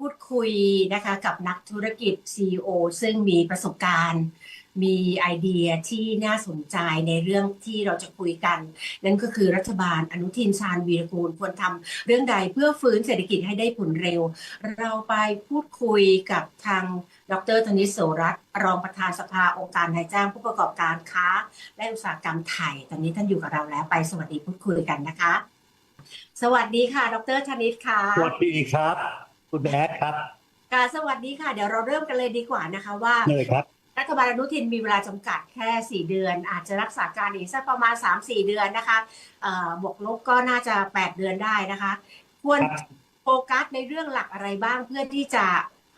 พูดคุยนะคะกับนักธุรกิจ CEO ซึ่งมีประสบการณ์ มีไอเดียที่น่าสนใจในเรื่องที่เราจะคุยกัน นั่นก็คือรัฐบาลอนุทินชาญวีรกูลควรทำเรื่องใดเพื่อฟื้นเศรษฐกิจให้ได้ผลเร็ว เราไปพูดคุยกับทางดรธนิตโสรัตน์รองประธานสภาองค์การนายจ้างผู้ประกอบการค้า และอุตสาหกรรมไทย ตอนนี้ท่านอยู่กับเราแล้วไปสวัสดีพูดคุยกันนะคะ สวัสดีค่ะ ดรธนิตค่ะ สวัสดีครับ คุณแอดครับค่ะสวัสดีค่ะ เดี๋ยวเราเริ่มกันเลยดีกว่านะคะว่าเลยครับรัฐบาลอนุทินมีเวลาจำกัดแค่ 4 เดือน อาจจะรักษาการอีกสักประมาณ 3-4 เดือนนะคะเอ่อบวกลบก็น่าจะ 8 เดือนได้นะคะ ควรครับโฟกัสในเรื่องหลักอะไรบ้างเพื่อที่จะ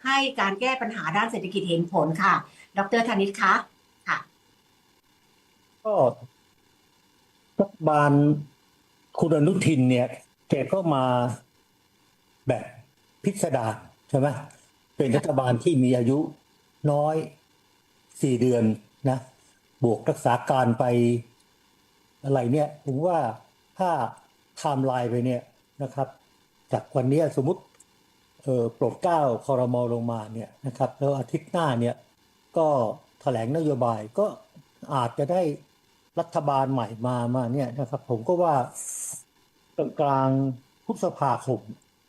ให้การแก้ปัญหาด้านเศรษฐกิจเห็นผลค่ะ ดรธนิตคะค่ะก็รัฐบาลคุณอนุทินเนี่ยแกก็มาแบบ พิสดารใช่ไหมเป็นรัฐบาลที่มีอายุน้อยสี่เดือนนะ บวกรักษาการไปอะไรเนี่ยผมว่าถ้าไทม์ไลน์ไปเนี่ยนะครับ จากวันนี้สมมติเออโปรดเกล้าคอรมอลงมาเนี่ยนะครับ แล้วอาทิตย์หน้าเนี่ยก็แถลงนโยบายก็อาจจะได้รัฐบาลใหม่มามาเนี่ยนะครับ ผมก็ว่ากลางกลางๆพฤษภาคม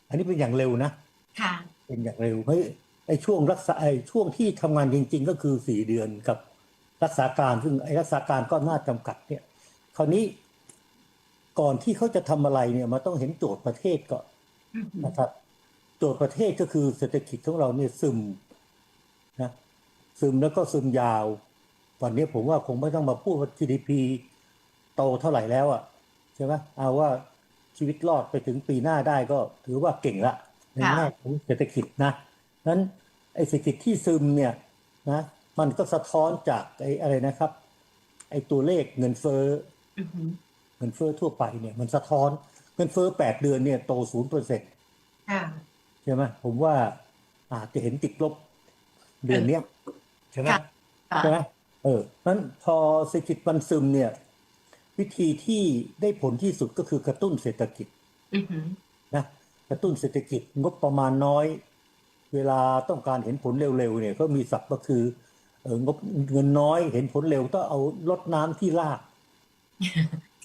อันนี้เป็นอย่างเร็วนะ ค่ะเป็นอย่างเร็วเฮ้ยไอ้ช่วงรักษาไอ้ช่วงที่ทำงานจริง ๆ ก็คือสี่เดือนกับรักษาการซึ่งไอ้รักษาการก็น่าจำกัดเนี่ย คราวนี้ก่อนที่เขาจะทำอะไรเนี่ยมันต้องเห็นโจทย์ประเทศก่อนนะครับ โจทย์ประเทศก็คือเศรษฐกิจของเราเนี่ยซึมนะซึมแล้วก็ซึมยาววันนี้ผมว่าคงไม่ต้องมาพูดว่า GDP โตเท่าไหร่แล้วอะใช่ไหมเอาว่าชีวิตรอดไปถึงปีหน้าได้ก็ถือว่าเก่งละ ในค่ะแง่ของเศรษฐกิจนะนั้นไอ้เศรษฐกิจที่ซึมเนี่ยนะมันก็สะท้อนจากไอ้อะไรนะครับ ไอ้ตัวเลขเงินเฟ้ออือหือเงินเฟ้อทั่วไปเนี่ย มันสะท้อนเงินเฟ้อแปดเดือนเนี่ยโตศูนย์เปอร์เซ็นต์ค่ะใช่ไหมผมว่าอาจจะเห็นติดลบเดือนเนี้ยใช่ไหมค่ะค่ะใช่ไหมเออนั้นพอเศรษฐกิจมันซึมเนี่ย วิธีที่ได้ผลที่สุดก็คือกระตุ้นเศรษฐกิจอือหือนะ กระตุ้นเศรษฐกิจงบประมาณน้อย เวลาต้องการเห็นผลเร็วๆเนี่ยก็มีศัพท์ก็คือเอองบเงินน้อยเห็นผลเร็วต้องเอาลดน้ำที่ราก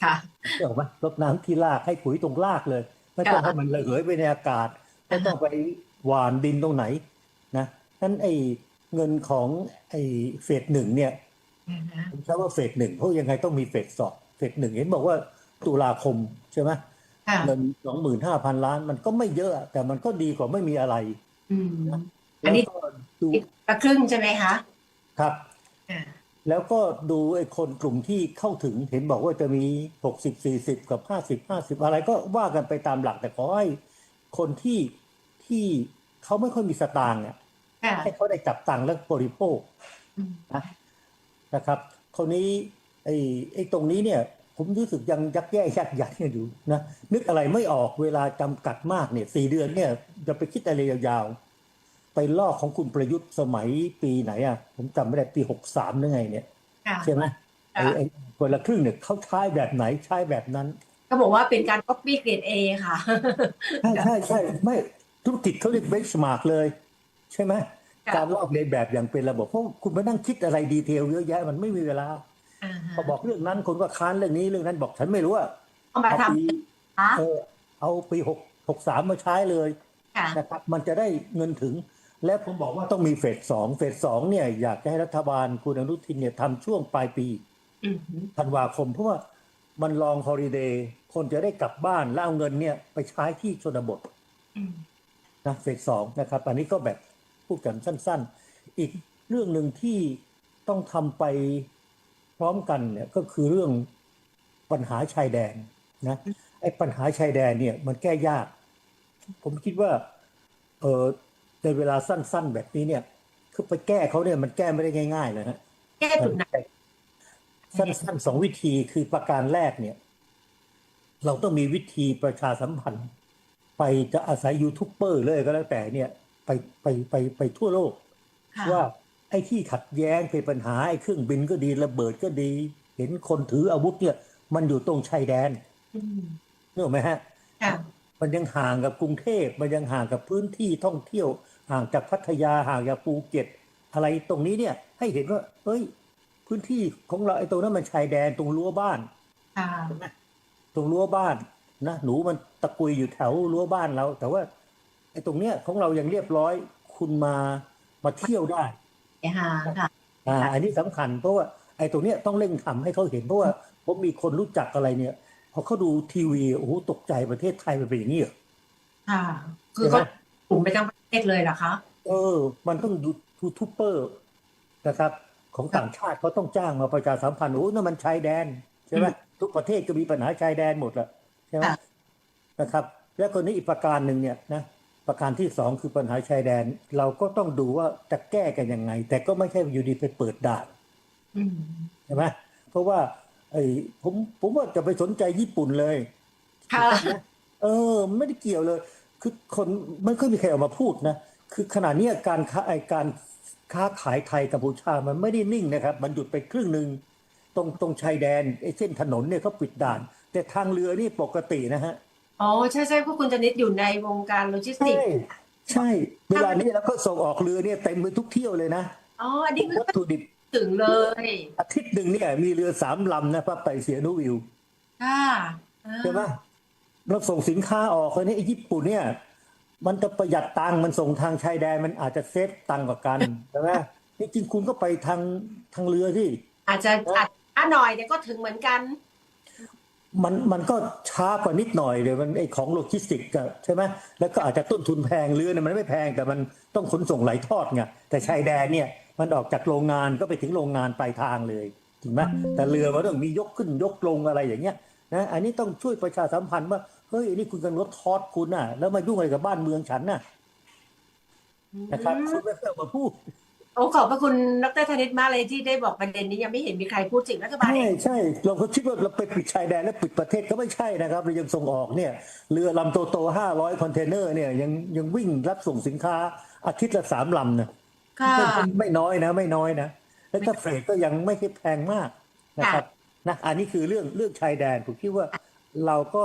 ค่ะเห็นไหมลดน้ำที่รากให้ปุ๋ยตรงรากเลย ไม่ต้องค่ะให้มันระเหยไปในอากาศไม่ต้องไปหว่านดินตรงไหนนะนั้นไอ้เงินของไอ้เฟสหนึ่งเนี่ยอือหือผมใช้ว่าเฟสหนึ่งเพราะยังไงต้องมีเฟสสองเฟสหนึ่งเห็นบอกว่าตุลาคมใช่ไหมค่ะ เงินสองหมื่นห้าพันล้าน มันก็ไม่เยอะ แต่มันก็ดีกว่าไม่มีอะไรอืมอัแล้นวนี้ก็ดูกระครึ่งใช่ไหมคะ ครับอ่าแล้วก็ดูไอ้คนกลุ่มที่เข้าถึงเห็นบอกว่าจะมีหกสิบสี่สิบกับห้าสิบห้าสิบอะไรก็ว่ากันไปตามหลักแต่ขอให้คนที่ที่เขาไม่ค่อยมีสตางค์เนี่ยค่ะให้เขาได้จับตังค์และบริโภคอืมนะนะครับคราวนี้ไอ้ไอ้ตรงนี้เนี่ย ผมรู้สึกยังยักแย่ยักยันกันอยู่นะนึกอะไรไม่ออกเวลาจำกัดมากเนี่ยสี่เดือนเนี่ยจะไปคิดอะไรยาวๆ ไปลอกของคุณประยุทธ์สมัยปีไหนอะ ผมจำไม่ได้ปีหกสามหรือไงเนี่ยค่ะใช่ไหมไอ้ค่ะไอ้คนละครึ่งเนี่ยเขาใช้แบบไหนใช้แบบนั้นก็บอกว่าเป็นการ copy grade A ค่ะใช่ใช่ใช่ไม่ธุรกิจเขาเรียกเบสมาร์กเลย ใช่ไหมค่ะการลอกเลียนแบบอย่างเป็นระบบเพราะคุณไปนั่งคิดอะไรดีเทลเยอะแยะมันไม่มีเวลาอ่าฮะ พอบอกเรื่องนั้นคนก็ค้านเรื่องนี้เรื่องนั้นบอกฉันไม่รู้ว่าเอามาเอาทปีำคะเออเอาปีหกหกสามมาใช้เลยค่ะนะครับมันจะได้เงินถึง และผมบอกว่าต้องมีเฟสสองเฟสสองเนี่ยอยากจะให้รัฐบาลคุณอนุทินเนี่ยทำช่วงปลายปีอืมฮึธันวาคม เพราะว่ามันลองฮอลิเดย์คนจะได้กลับบ้านแล้วเอาเงินเนี่ยไปใช้ที่ชนบทอืมนะเฟสสองนะครับ อันนี้ก็แบบพูดกันสั้น ๆ อีกเรื่องหนึ่งที่ต้องทำไป พร้อมกันเนี่ยก็คือเรื่องปัญหาชายแดนนะไอ้ปัญหาชายแดนเนี่ยมันแก้ยาก ผมคิดว่าเออในเวลาสั้น ๆ แบบนี้เนี่ย คือไปแก้เขาเนี่ยมันแก้ไม่ได้ง่ายๆเลยฮะแก้จุดไหนสั้นๆสองวิธีคือประการแรกเนี่ย เราต้องมีวิธีประชาสัมพันธ์ ไปจะอาศัยยูทูบเบอร์เลยก็แล้วแต่เนี่ย ไปไปไปไปทั่วโลกค่ะว่า ไอ้ที่ขัดแย้งเป็นปัญหาไอ้เครื่องบินก็ดีระเบิดก็ดี เห็นคนถืออาวุธเนี่ย มันอยู่ตรงชายแดนอืมนึกออกไหมฮะค่ะมันยังห่างกับกรุงเทพมันยังห่างกับพื้นที่ท่องเที่ยว ห่างจากพัทยาห่างจากภูเก็ต อะไรตรงนี้เนี่ย ให้เห็นว่าเฮ้ย พื้นที่ของเราไอ้ตรงนั้นมันชายแดนตรงรั้วบ้านค่ะตรงรั้วบ้านนะหนูมันตะกุยอยู่แถวรั้วบ้านเรา แต่ว่าไอ้ตรงเนี้ยของเรายังเรียบร้อย คุณมามาเที่ยวได้ ค่ะค่ะอ่าอันนี้สำคัญเพราะว่าไอ้ตรงเนี้ยต้องเร่งทำให้เขาเห็นเพราะว่าผมมีคนรู้จักอะไรเนี่ยพอเขาดูทีวีโอ้โหตกใจประเทศไทยมันเป็นอย่างนี้เหรอค่ะ คือเขากลุ่มไปทั้งประเทศเลยเหรอคะเออ มันต้องดูยูทูบเบอร์นะครับ ของต่างชาติเขาต้องจ้างมาประชาสัมพันธ์โอ้นั่นมันชายแดนใช่ไหมทุกประเทศก็มีปัญหาชายแดนหมดแหละใช่ไหมค่ะนะครับ แล้วคนนี้อีกประการหนึ่งเนี่ยนะ ประการที่สองคือปัญหาชายแดน เราก็ต้องดูว่าจะแก้กันยังไง แต่ก็ไม่ใช่อยู่ดีไปเปิดด่านอืมใช่ไหมเพราะว่าไอ้ผมผมว่าจะไปสนใจญี่ปุ่นเลยค่ะเออ ไม่ได้เกี่ยวเลย คือคนไม่ค่อยมีใครออกมาพูดนะคือขณะเนี้ยการค้าไอการค้าขายไทยกัมพูชามันไม่ได้นิ่งนะครับ มันหยุดไปครึ่งหนึ่งตรงตรงชายแดนไอ้เส้นถนนเนี่ยเขาปิดด่าน แต่ทางเรือนี่ปกตินะฮะ อ๋อใช่ใช่พวกคุณจนิดอยู่ในวงการโลจิสติกใช่ส์ใช่เวลานี้เราก็ส่งออกเรือเนี่ยเต็มไปทุกเที่ยวเลยนะอ๋ออันนี้คือวัตถุดิบถึงเลยอาทิตย์หนึ่งเนี่ยมีเรือสามลำนะพระไปเสียนุวิวค่ะอ่าใช่ไหมเราส่งสินค้าออกเลยเนี่ยไอ้ญี่ปุ่นเนี่ย มันจะประหยัดตังค์มันส่งทางชายแดนมันอาจจะเซฟตังค์กว่ากันใช่ไหมจริงๆคุณก็ไปทางทางเรือที่ อาจจะอาจช้าหน่อยแต่ก็ถึงเหมือนกัน มันมันก็ช้ากว่านิดหน่อยเลยมันไอ้ของโลจิสติกอะใช่ไหมแล้วก็อาจจะต้นทุนแพงเรือเนี่ยมันไม่แพงแต่มันต้องขนส่งหลายทอดไงแต่ชายแดนเนี่ยมันออกจากโรงงานก็ไปถึงโรงงานปลายทางเลยถูกไหมแต่เรือมันต้องมียกขึ้นยกลงอะไรอย่างเงี้ยนะอันนี้ต้องช่วยประชาสัมพันธ์ว่าเฮ้ยนี่คุณกำลังลดทอดคุณน่ะ แล้วมายุ่งอะไรกับบ้านเมืองฉันน่ะนะครับคุณไม่เคยมาพูด โอ้ขอบพระคุณดรธนิตมากเลยที่ได้บอกประเด็นนี้ยังไม่เห็นมีใครพูดถึงรัฐบาลใช่เองใช่เราก็คิดว่าเราไปปิดชายแดนแล้วปิดประเทศก็ไม่ใช่นะครับเรายังส่งออกเนี่ยเรือลำโตโตห้าร้อยคอนเทนเนอร์เนี่ยยังยังวิ่งรับส่งสินค้าอาทิตย์ละสามลำนะค่ะไม่ไม่น้อยนะ ไม่น้อยนะ แล้วถ้าเฟรดก็ยังไม่ใช่แพงมากนะครับนะอันนี้คือเรื่องเรื่องชายแดนผมคิดว่าเราก็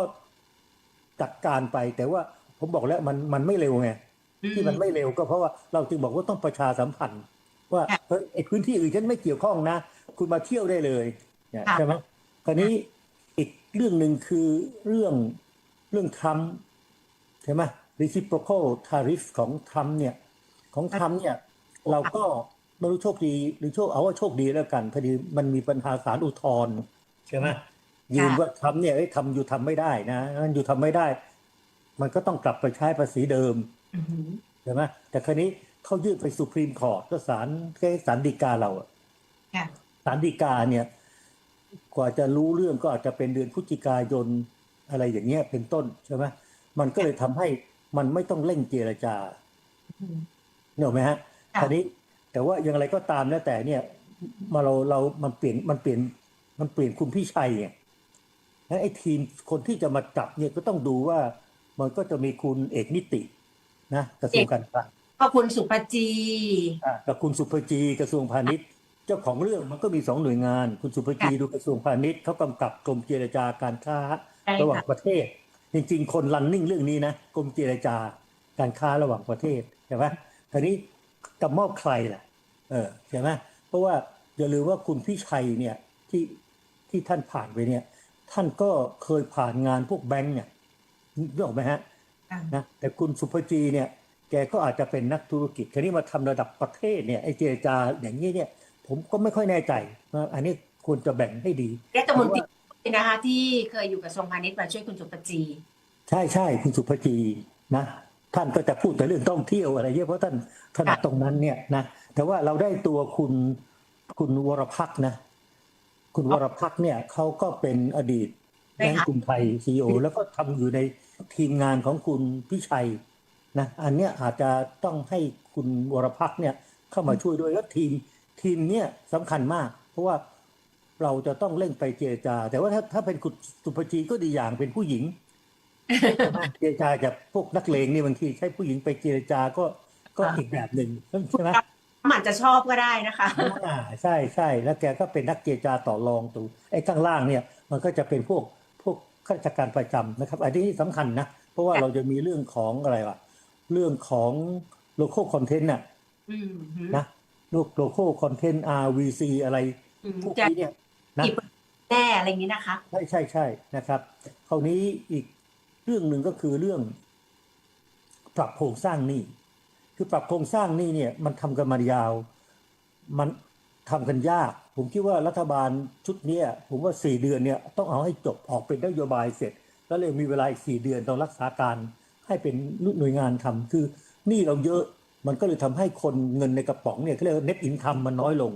จัดการไป แต่ว่าผมบอกแล้วมันมันไม่เร็วไงที่มันไม่เร็วก็เพราะว่าเราจึงบอกว่าต้องประชาสัมพันธ์ ว่าค่ะเฮ้ยไอ้พื้นที่อื่นฉันไม่เกี่ยวข้องนะ คุณมาเที่ยวได้เลยเนี่ยค่ะใช่ไหมคราวนี้อีกเรื่องหนึ่งคือเรื่องเรื่องทรัมป์ใช่ไหม reciprocal tariff ของทรัมป์เนี่ยของทรัมป์เนี่ยเราก็ไม่รู้โชคดีหรือโชคเอาว่าโชคดีแล้วกันพอดีมันมีปัญหาศาลอุทธรณ์ใช่ไหมยืนว่าทำเนี่ยเอ้ยทำอยู่ทำไม่ได้นะงั้นอยู่ทำไม่ได้ มันก็ต้องกลับไปใช้ภาษีเดิมอือหือใช่ไหมแต่คราวนี้ เขายื่นไปสุพรีมคอร์ทก็ศาลแค่ศาลฎีกาเราอะค่ะศาลฎีกาเนี่ย กว่าจะรู้เรื่องก็อาจจะเป็นเดือนพฤศจิกายนอะไรอย่างเงี้ยเป็นต้นใช่ไหมมันก็เลยทำให้มันไม่ต้องเร่งเจรจาอืมเนี่ยหรอกไหมฮะค่ะคราวนี้ แต่ว่าอย่างไรก็ตามนะแต่เนี่ย มาเราเรามันเปลี่ยนมันเปลี่ยนมันเปลี่ยนคุณพี่ชัยไงแล้วไอ้ทีมคนที่จะมาจับเนี่ยก็ต้องดูว่ามันก็จะมีคุณเอกนิติ นะกระทรวงการคลัง ขอบคุณสุปจีอะกับคุณสุภจีกระทรวงพาณิชย์เจ้าของเรื่องมันก็มีสองหน่วยงาน คุณสุภจีดูกระทรวงพาณิชย์เขากำกับกรมเจรจาการค้าใช่ระหว่างค่ะประเทศ จริงๆ คนรันนิ่งเรื่องนี้นะกรมเจรจาการค้าระหว่างประเทศใช่ไหมทีนี้กับมอบใครล่ะ เออใช่ไหมเพราะว่าอย่าลืมว่าคุณพี่ชัยเนี่ยที่ที่ท่านผ่านไปเนี่ย ท่านก็เคยผ่านงานพวกแบงก์เนี่ยนึกออกไหมฮะค่ะนะแต่คุณสุภจีเนี่ย แกก็อาจจะเป็นนักธุรกิจคราวนี้มาทำระดับประเทศเนี่ยไอ้เจรจาอย่างนี้เนี่ย ผมก็ไม่ค่อยแน่ใจว่าอันนี้ควรจะแบ่งให้ดีรัฐมนตรีนะคะที่เคยอยู่กระทรวงพาณิชย์มาช่วยคุณสุปจี ใช่ใช่คุณสุภจีนะท่านก็จะพูดแต่เรื่องท่องเที่ยวอะไรเยอะเพราะท่านถนัดตรงนั้นเนี่ยนะแต่ว่าเราได้ตัวคุณคุณวรพักษ์นะ คุณวรพักษ์เนี่ยเขาก็เป็นอดีตแบงก์กรุงไทยซีอแล้วก็ทำอยู่ในทีมงานของคุณพิชัย นะอันเนี้ยอาจจะต้องให้คุณวรพักษ์เนี่ยเข้ามาช่วยด้วยแล้วทีมทีมเนี่ยสำคัญมาก เพราะว่าเราจะต้องเร่งไปเจรจา แต่ว่าถ้าถ้าเป็นคุณสุภจีก็ดีอย่างเป็นผู้หญิงเจรจากับพวกนักเลงนี่บางทีใช้ผู้หญิงไปเจรจาก็ก็อ่าอีกแบบหนึ่งใช่ไหมมันอาจจะชอบก็ได้นะคะอ่าใช่ใช่แล้วแกก็เป็นนักเจรจาต่อรองตรงไอ้ข้างล่างเนี่ยมันก็จะเป็นพวกพวกข้าราชการประจำนะครับ อันนี้สำคัญนะ เพราะว่าเราจะมีเรื่องของอะไรวะ เรื่องของ local content น่ะอืมฮึนะลูก local content RVC อะไรอืมพวกจะนี้เนี่ยนะกี่เปอร์เซ็นต์แน่อะไรอย่างนี้นะคะ ใช่ใช่ใช่นะครับ คราวนี้อีกเรื่องหนึ่งก็คือเรื่อง ปรับโครงสร้างหนี้ คือปรับโครงสร้างหนี้เนี่ย มันทำกันมายาว มันทำกันยาก ผมคิดว่ารัฐบาลชุดเนี้ยผมว่าสี่เดือนเนี่ยต้องเอาให้จบออกเป็นนโยบายเสร็จ แล้วเลยมีเวลาอีกสี่เดือนต้องรักษาการ ให้เป็นหน่วยงานทำคือหนี้เราเยอะมันก็เลยทำให้คนเงินในกระป๋องเนี่ยเขาเรียกว่า net income มันน้อยลง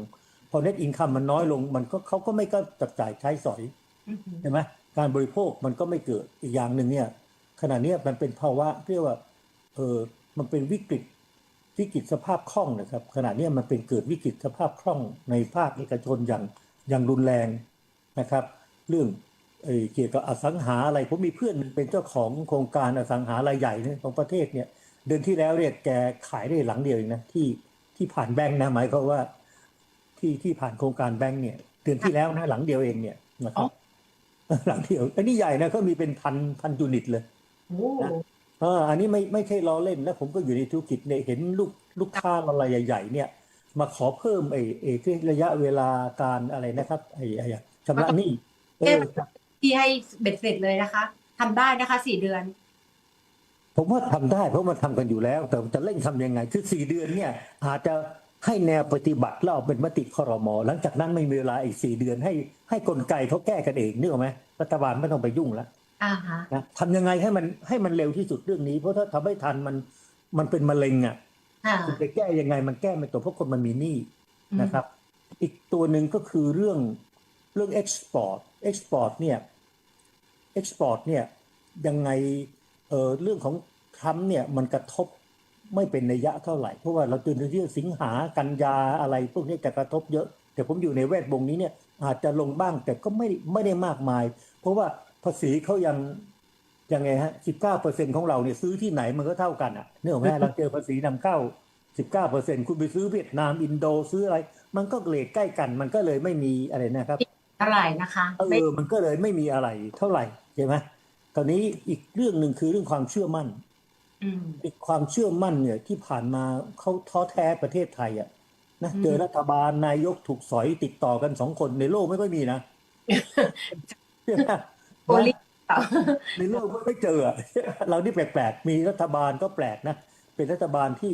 พอ net income มันน้อยลง มันก็เขาก็ไม่ก็จับจ่ายใช้สอยอืมฮึใช่ไหมการบริโภคมันก็ไม่เกิดอีกอย่างหนึ่งเนี่ยขณะเนี้ยมันเป็นภาวะเรียกว่าเออมันเป็นวิกฤตวิกฤตสภาพคล่องนะครับ ขณะเนี้ยมันเป็นเกิดวิกฤตสภาพคล่องในภาคเอกชนอย่างอย่างรุนแรงนะครับ เรื่อง เอ่อเกี่ยวกับอสังหาอะไรผมมีเพื่อนหนึ่งเป็นเจ้าของโครงการอสังหารายใหญ่เนี่ยของประเทศเนี่ยเดือนที่แล้วเนี่ยแกขายได้หลังเดียวเองนะที่ที่ผ่านแบงค์นะหมายความว่า ที่ที่ผ่านโครงการแบงค์เนี่ยเดือนที่แล้วนะหลังเดียวเองเนี่ยนะครับหลังเดียวอันนี้ใหญ่นะเขามีเป็นพันพันยูนิตเลยโอ้เอออันนี้ไม่ไม่ใช่ล้อเล่นแล้วผมก็อยู่ในธุรกิจเนี่ยเห็นลูกลูกค้ารายใหญ่ ๆ เนี่ย มาขอเพิ่มไอ้ไอ้ที่ระยะเวลาการอะไรนะครับไอ้ไอ้ชำระหนี้เออ ที่ให้เบ็ดเสร็จเลยนะคะทำได้นะคะสี่เดือน ผมว่าทำได้เพราะมันทำกันอยู่แล้ว แต่จะเร่งทำยังไง คือสี่เดือนเนี่ย อาจจะให้แนวปฏิบัติแล้วเอาเป็นมติครมหลังจากนั้นไม่มีเวลาอีกสี่เดือนให้ให้กลไกเขาแก้กันเองนึกออกไหมรัฐบาลไม่ต้องไปยุ่งแล้วอ่าฮะนะทำยังไงให้มันให้มันเร็วที่สุดเรื่องนี้ เพราะถ้าทำไม่ทันมันมันเป็นมะเร็งอะอ่าคุณจะแก้ยังไงมันแก้ไม่ตัวเพราะคนมันมีหนี้นะครับ อีกตัวหนึ่งก็คือเรื่อง เรื่อง export export เนี่ย export เนี่ยยังไงเออเรื่องของทรัมป์เนี่ยมันกระทบไม่เป็นนัยยะเท่าไหร่ เพราะว่าเราตื่นเรื่องสิงหากันยาอะไรพวกนี้จะกระทบเยอะ แต่ผมอยู่ในแวดวงนี้เนี่ยอาจจะลงบ้างแต่ก็ไม่ไม่ได้มากมาย เพราะว่าภาษีเขายังยังไงฮะสิบเก้าเปอร์เซ็นของเราเนี่ยซื้อที่ไหนมันก็เท่ากันอะเนี่ยหรอกไหมเราเจอภาษีนำเข้าสิบเก้าเปอร์เซ็นคุณไปซื้อเวียดนามอินโดซื้ออะไร มันก็เกรดใกล้กัน มันก็เลยไม่มีอะไรนะครับ เท่าไหร่นะคะเอไม่อมันก็เลยไม่มีอะไรเท่าไหร่ใช่ไหมตอนนี้อีกเรื่องหนึ่งคือเรื่องความเชื่อมั่นอืมอีกความเชื่อมั่นเนี่ยที่ผ่านมาเขาท้อแท้ประเทศไทยอะนะอืมเจอรัฐบาลนายกถูกสอยติดต่อกันสองคนในโลกไม่ค่อยมีนะใช่ไหมโอลิในโลกไม่ค่อยเจออะเรานี่แปลกๆมีรัฐบาลก็แปลกนะเป็นรัฐบาลที่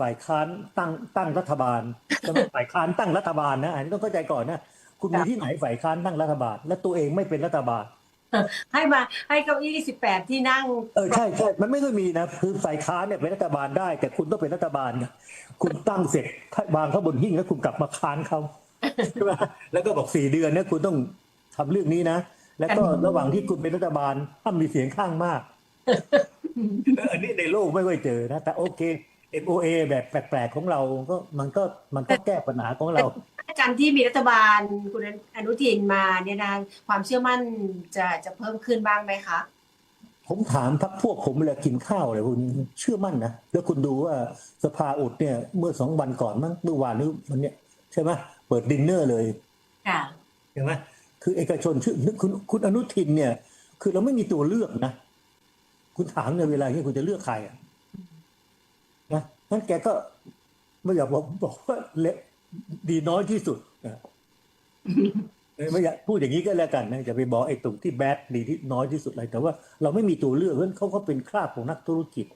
ฝ่ายค้านตั้งตั้งรัฐบาลใช่ไหมฝ่ายค้านตั้งรัฐบาลนะอันนี้ต้องเข้าใจก่อนนะ คุณมีที่ไหนฝ่ายค้านตั้งรัฐบาล และตัวเองไม่เป็นรัฐบาล ให้มาให้เก้าอี้สิบแปดที่นั่ง เออใช่ใช่มันไม่ค่อยมีนะคือฝ่ายค้านเนี่ยเป็นรัฐบาลได้ แต่คุณต้องเป็นรัฐบาลไงคุณตั้งเสร็จวางเขาบนหิ้งแล้วคุณกลับมาค้านเขาใช่ไหมแล้วก็บอกสี่เดือนเนี่ยคุณต้องทำเรื่องนี้นะแล้วก็ระหว่างที่คุณเป็นรัฐบาลห้ามมีเสียงข้างมากเอออันนี้ในโลกไม่ค่อยเจอนะแต่โอเค MOA แบบแปลกๆของเรา ก็มันก็มันก็แก้ปัญหาของเรา การที่มีรัฐบาลคุณอนุทินมาเนี่ยนะความเชื่อมั่นจะจะเพิ่มขึ้นบ้างไหมคะ ผมถามพักพวกผมเวลากินข้าวอะไรพวกนี้เชื่อมั่นนะแล้วคุณดูว่าสภาอุดเนี่ย เมื่อสองวันก่อนมั้งเมื่อวานหรือวันเนี้ยใช่ไหมเปิดดินเนอร์เลยค่ะใช่ไหมคือเอกชนชื่อคุณคุณอนุทินเนี่ย คือเราไม่มีตัวเลือกนะคุณถามในเวลานี้คุณจะเลือกใครอะนะงั้นแกก็ไม่อยากบอกบอกว่าเละ ดีน้อยที่สุดนะไม่อยากพูดอย่างนี้ก็แล้วกันนะจะไปบอกไอ้ตรงที่แบดดีที่น้อยที่สุดอะไรแต่ว่าเราไม่มีตัวเลือกเพราะฉะนั้นเขาก็เป็นคราบของนักธุรกิจ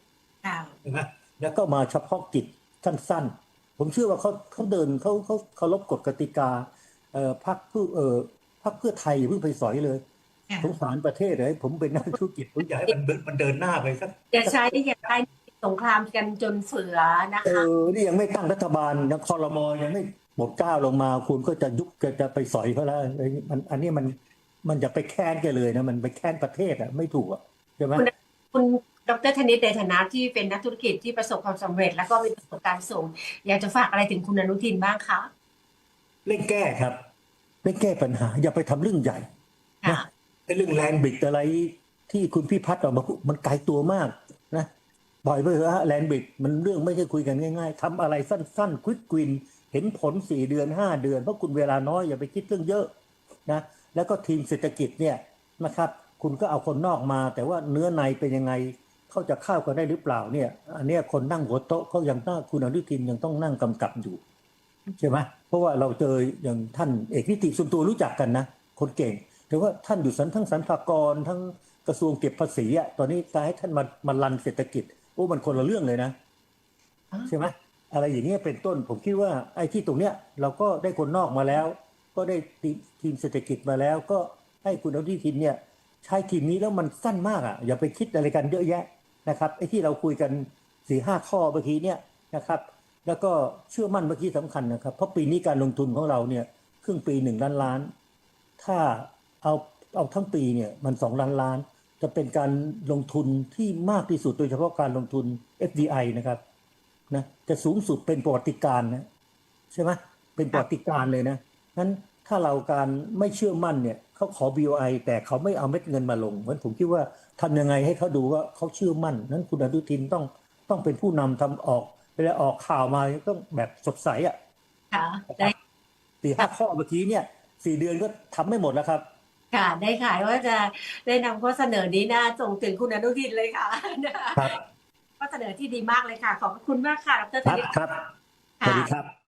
ค่ะใช่ไหมแล้วก็มาเฉพาะกิจสั้น ๆ ผมเชื่อว่าเขาเขาเดินเขาเขาเคารพกฎกติกาเอ่อพักเพื่อเอ่อพักเพื่อไทยอย่าเพิ่งไปสอยเลยค่ะสงสารประเทศเลยผมเป็นนักธุรกิจผมอยากให้มันเดินมันเดินหน้าไปสักอย่าใช้อย่าใช้ สงครามกันจนเฟือนะเอคะ อนี่ยังไม่ตั้งรัฐบาลยังคอรมอยังไม่หมดก้าวลงมา คุณก็จะยุบก็จะไปสอยเขาแล้วไอ้มันอันนี้มันมันจะไปแค้นแกันเลยนะมันไปแค้นประเทศอะไม่ถูกอะใช่ไหมคุณดรธนิตในฐานะที่เป็นนักธุรกิจที่ประสบความสำเร็จ แล้วก็มีประสบการณ์สูง อยากจะฝากอะไรถึงคุณอนุทินบ้างคะเร่งแก้ครับเร่งแก้ปัญหา อย่าไปทำเรื่องใหญ่ค่ะไอ้เรื่องแลนด์บริดอะไรที่คุณพี่พัฒน์ออกมาพูดมันไกลตัวมากนะ ปล่อยไปเถอะฮะแลนบิดมันเรื่องไม่ใช่คุยกันง่ายๆทำอะไรสั้นๆ ควิกกวิน เห็นผลสี่เดือนห้าเดือน เพราะคุณเวลาน้อยอย่าไปคิดเรื่องเยอะนะแล้วก็ทีมเศรษฐกิจเนี่ยนะครับ คุณก็เอาคนนอกมา แต่ว่าเนื้อในเป็นยังไงเขาจะเข้ากันได้หรือเปล่าเนี่ย อันนี้คนนั่งหัวโต๊ะเขายังน่าคุณอนุทินยังต้องนั่งกำกับอยู่ใช่ไหมเพราะว่าเราเจออย่างท่านเอกนิติส่วนตัวรู้จักกันนะคนเก่ง แต่ว่าท่านอยู่สันทั้งสรรพากรทั้งกระทรวงเก็บภาษีอะตอนนี้การให้ท่านมามารันเศรษฐกิจ โอ้มันคนละเรื่องเลยนะ ใช่ไหมอะไรอย่างเงี้ยเป็นต้น ผมคิดว่าไอ้ที่ตรงเนี้ยเราก็ได้คนนอกมาแล้ว ก็ได้ทีมทีมเศรษฐกิจมาแล้ว ก็ให้คุณอนุทินเนี่ยใช้ทีมนี้แล้วมันสั้นมากอะอย่าไปคิดอะไรกันเยอะแยะนะครับไอ้ที่เราคุยกันสี่ห้าข้อเมื่อกี้เนี่ยนะครับ แล้วก็เชื่อมั่นเมื่อกี้สำคัญนะครับ เพราะปีนี้การลงทุนของเราเนี่ยครึ่งปีหนึ่งล้านล้าน ถ้าเอาเอาทั้งปีเนี่ยมันสองล้านล้าน จะเป็นการลงทุนที่มากที่สุดโดยเฉพาะการลงทุน FDI นะครับนะจะสูงสุดเป็นประวัติการณ์นะใช่ไหมเป็นประวัติการณ์เลยนะนั้นถ้าเราการไม่เชื่อมั่นเนี่ยเขาขอ BOI แต่เขาไม่เอาเม็ดเงินมาลงเพราะฉะนั้นผมคิดว่าทำยังไงให้เขาดูว่าเขาเชื่อมั่น นั้นคุณอนุทินต้องต้องเป็นผู้นำทำออกเวลาออกข่าวมาต้องแบบสดใสอะค่ะได้สี่ห้าข้อเมื่อกี้เนี่ยสี่เดือนก็ทำไม่หมดแล้วครับ ค่ะได้ค่ะว่าจะได้นำข้อเสนอนี้นะส่งถึงคุณอนุทินเลยค่ะครับข้อเสนอที่ดีมากเลยค่ะ ขอบพระคุณมากค่ะดรคธรับนิตครับ สวัสดีค่ะครับ